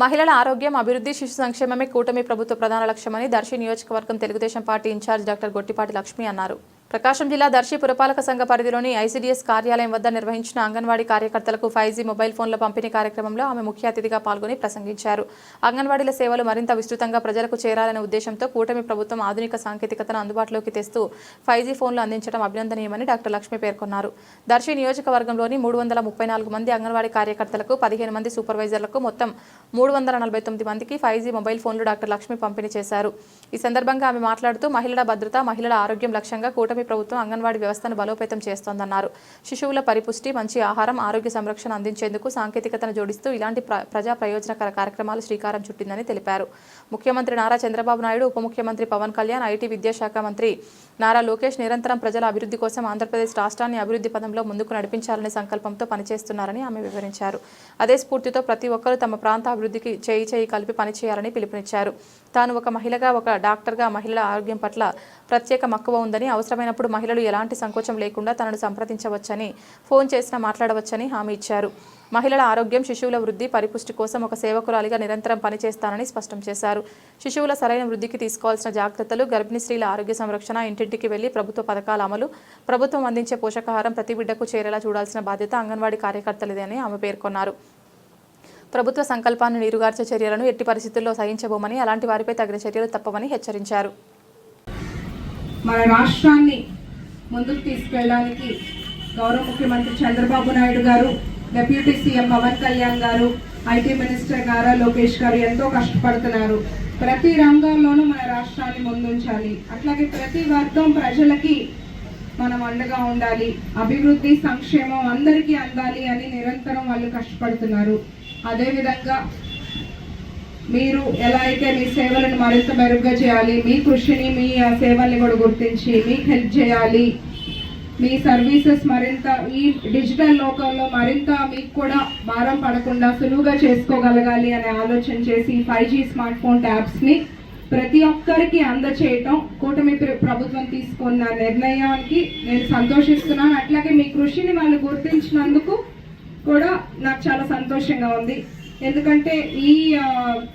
మహిళల ఆరోగ్యం అభివృద్ధి శిశు సంక్షేమమే కూటమి ప్రభుత్వ ప్రధాన లక్ష్యమని దర్శి నియోజకవర్గం Telugu Desam party in-charge doctor Gottipati Lakshmi అన్నారు. ప్రకాశం జిల్లా దర్శి పురపాలక సంఘ పరిధిలోని ఐసీడీఎస్ కార్యాలయం వద్ద నిర్వహించిన అంగన్వాడీ కార్యకర్తలకు ఫైవ్ జీ మొబైల్ ఫోన్ల పంపిణీ కార్యక్రమంలో ఆమె ముఖ్య అతిథిగా పాల్గొని ప్రసంగించారు. అంగన్వాడీల సేవలు మరింత విస్తృతంగా ప్రజలకు చేరాలనే ఉద్దేశంతో కూటమి ప్రభుత్వం ఆధునిక సాంకేతికతను అందుబాటులోకి తెస్తూ ఫైవ్ జీ ఫోన్లు అందించడం అభినందనీయమని డాక్టర్ లక్ష్మి పేర్కొన్నారు. దర్శి నియోజకవర్గంలోని మూడు వందల ముప్పై నాలుగు మంది అంగన్వాడీ కార్యకర్తలకు పదిహేను మంది సూపర్వైజర్లకు మొత్తం మూడు వందల నలభై తొమ్మిది మందికి ఫైవ్ జీ మొబైల్ ఫోన్లు డాక్టర్ లక్ష్మి పంపిణీ చేశారు. ఈ సందర్భంగా ఆమె మాట్లాడుతూ మహిళల భద్రత మహిళల ఆరోగ్యం లక్ష్యంగా కూటమి ప్రభుత్వం అంగన్వాడీ వ్యవస్థను బలోపేతం చేస్తోందన్నారు. శిశువుల పరిపుష్టి మంచి ఆహారం ఆరోగ్య సంరక్షణ అందించేందుకు సాంకేతికతను జోడిస్తూ ఇలాంటి ప్ర- ప్రజా ప్రయోజనకర కార్యక్రమాలు శ్రీకారం చుట్టిందని తెలిపారు. ముఖ్యమంత్రి నారా చంద్రబాబు నాయుడు ఉప ముఖ్యమంత్రి పవన్ కళ్యాణ్ ఐటీ విద్యాశాఖ మంత్రి నారా లోకేష్ నిరంతరం ప్రజల అభివృద్ధి కోసం ఆంధ్రప్రదేశ్ రాష్ట్రాన్ని అభివృద్ధి పదంలో ముందుకు నడిపించాలనే సంకల్పంతో పనిచేస్తున్నారని ఆమె వివరించారు. అదే స్ఫూర్తితో ప్రతి ఒక్కరూ తమ ప్రాంత అభివృద్ధికి చేయి చేయి కలిపి పనిచేయాలని పిలుపునిచ్చారు. తాను ఒక మహిళగా ఒక డాక్టర్గా మహిళల ఆరోగ్యం పట్ల ప్రత్యేక మక్కువ ఉందని అవసరమైన అవసరమైనప్పుడు మహిళలు ఎలాంటి సంకోచం లేకుండా తనను సంప్రదించవచ్చని ఫోన్ చేసినా మాట్లాడవచ్చని హామీ ఇచ్చారు. మహిళల ఆరోగ్యం శిశువుల వృద్ధి పరిపుష్టి కోసం ఒక సేవకురాలిగా నిరంతరం పనిచేస్తానని స్పష్టం చేశారు. శిశువుల సరైన వృద్ధికి తీసుకోవాల్సిన జాగ్రత్తలు గర్భిణీ స్త్రీల ఆరోగ్య సంరక్షణ ఇంటింటికి వెళ్ళి ప్రభుత్వ పథకాల అమలు ప్రభుత్వం అందించే పోషకాహారం ప్రతి బిడ్డకు చేరేలా చూడాల్సిన బాధ్యత అంగన్వాడీ కార్యకర్తలదేని ఆమె పేర్కొన్నారు. ప్రభుత్వ సంకల్పాన్ని నీరుగార్చే చర్యలను ఎట్టి పరిస్థితుల్లో సహించబోమని అలాంటి వారిపై తగిన చర్యలు తప్పవని హెచ్చరించారు. మన రాష్ట్రాన్ని ముందుకు తీసుకెళ్ళడానికి గౌరవ ముఖ్యమంత్రి చంద్రబాబు నాయుడు గారు డిప్యూటీ సీఎం పవన్ కళ్యాణ్ గారు ఐటీ మినిస్టర్ నారా లోకేష్ గారు ఎంతో కష్టపడుతున్నారు. ప్రతి రంగంలోనూ మన రాష్ట్రాన్ని ముందుంచాలి. అట్లాగే ప్రతి వర్గం ప్రజలకి మనం అండగా ఉండాలి. అభివృద్ధి సంక్షేమం అందరికీ అందాలి అని నిరంతరం వాళ్ళు కష్టపడుతున్నారు. అదేవిధంగా మీరు ఎలా అయితే మీ సేవలను మరింత మెరుగ్గా చేయాలి మీ కృషిని మీ ఆ, సేవల్ని కూడా గుర్తించి మీకు హెల్ప్ చేయాలి మీ సర్వీసెస్ మరింత ఈ డిజిటల్ లోకంలో మరింత మీకు కూడా భారం పడకుండా సులువుగా చేసుకోగలగాలి అనే ఆలోచన చేసి ఫైవ్ జీ స్మార్ట్ ఫోన్ ట్యాబ్స్ని ప్రతి ఒక్కరికి అందచేయటం కూటమి ప్ర- ప్రభుత్వం తీసుకున్న నిర్ణయానికి నేను సంతోషిస్తున్నాను. అట్లాగే మీ కృషిని వాళ్ళు గుర్తించినందుకు కూడా నాకు చాలా సంతోషంగా ఉంది. ఎందుకంటే ఈ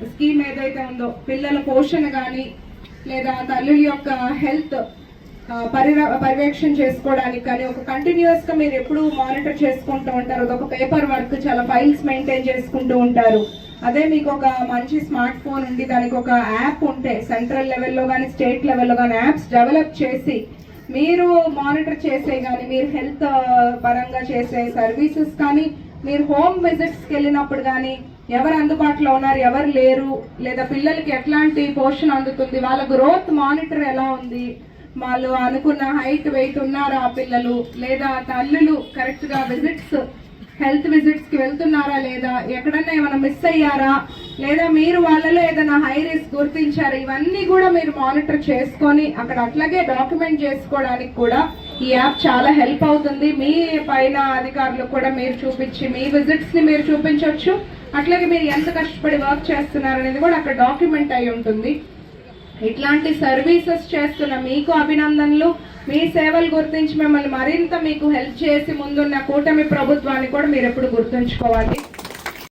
స్కీమ్ ఏదైతే ఉందో పిల్లల పోషణ కానీ లేదా తల్లుల యొక్క హెల్త్ పరిర పర్యవేక్షణ చేసుకోవడానికి కానీ ఒక కంటిన్యూస్గా మీరు ఎప్పుడు మానిటర్ చేసుకుంటూ ఉంటారు. అదొక పేపర్ వర్క్ చాలా ఫైల్స్ మెయింటైన్ చేసుకుంటూ ఉంటారు. అదే మీకు ఒక మంచి స్మార్ట్ ఫోన్ ఉండి దానికి ఒక యాప్ ఉంటే సెంట్రల్ లెవెల్లో కానీ స్టేట్ లెవెల్లో కానీ యాప్స్ డెవలప్ చేసి మీరు మానిటర్ చేసే కానీ మీరు హెల్త్ పరంగా చేసే సర్వీసెస్ కానీ మీరు హోమ్ విజిట్స్కి వెళ్ళినప్పుడు కానీ ఎవరు అందుబాటులో ఉన్నారు ఎవరు లేరు లేదా పిల్లలకి ఎట్లాంటి పోషణ అందుతుంది వాళ్ళ గ్రోత్ మానిటర్ ఎలా ఉంది వాళ్ళు అనుకున్న హైట్ వెయిట్ ఉన్నారా ఆ పిల్లలు లేదా తల్లులు కరెక్ట్గా విజిట్స్ హెల్త్ విజిట్స్కి వెళ్తున్నారా లేదా ఎక్కడన్నా ఏమైనా మిస్ అయ్యారా లేదా మీరు వాళ్ళలో ఏదైనా హై రిస్క్ గుర్తించారా ఇవన్నీ కూడా మీరు మానిటర్ చేసుకొని అక్కడ అట్లాగే డాక్యుమెంట్ చేసుకోవడానికి కూడా ఈ యాప్ చాలా హెల్ప్ అవుతుంది. మీ పైన అధికారులకు కూడా మీరు చూపించి మీ విజిట్స్ని మీరు చూపించవచ్చు అట్లాగే మీరు ఎంత కష్టపడి వర్క్ చేస్తున్నారు అనేది కూడా అక్కడ డాక్యుమెంట్ అయి ఉంటుంది. ఇట్లాంటి సర్వీసెస్ చేస్తున్న మీకు అభినందనలు మీ సేవలు గుర్తించి మిమ్మల్ని మరింత మీకు హెల్ప్ చేసి ముందున్న కూటమి ప్రభుత్వాన్ని కూడా మీరు ఎప్పుడు గుర్తుంచుకోవాలి.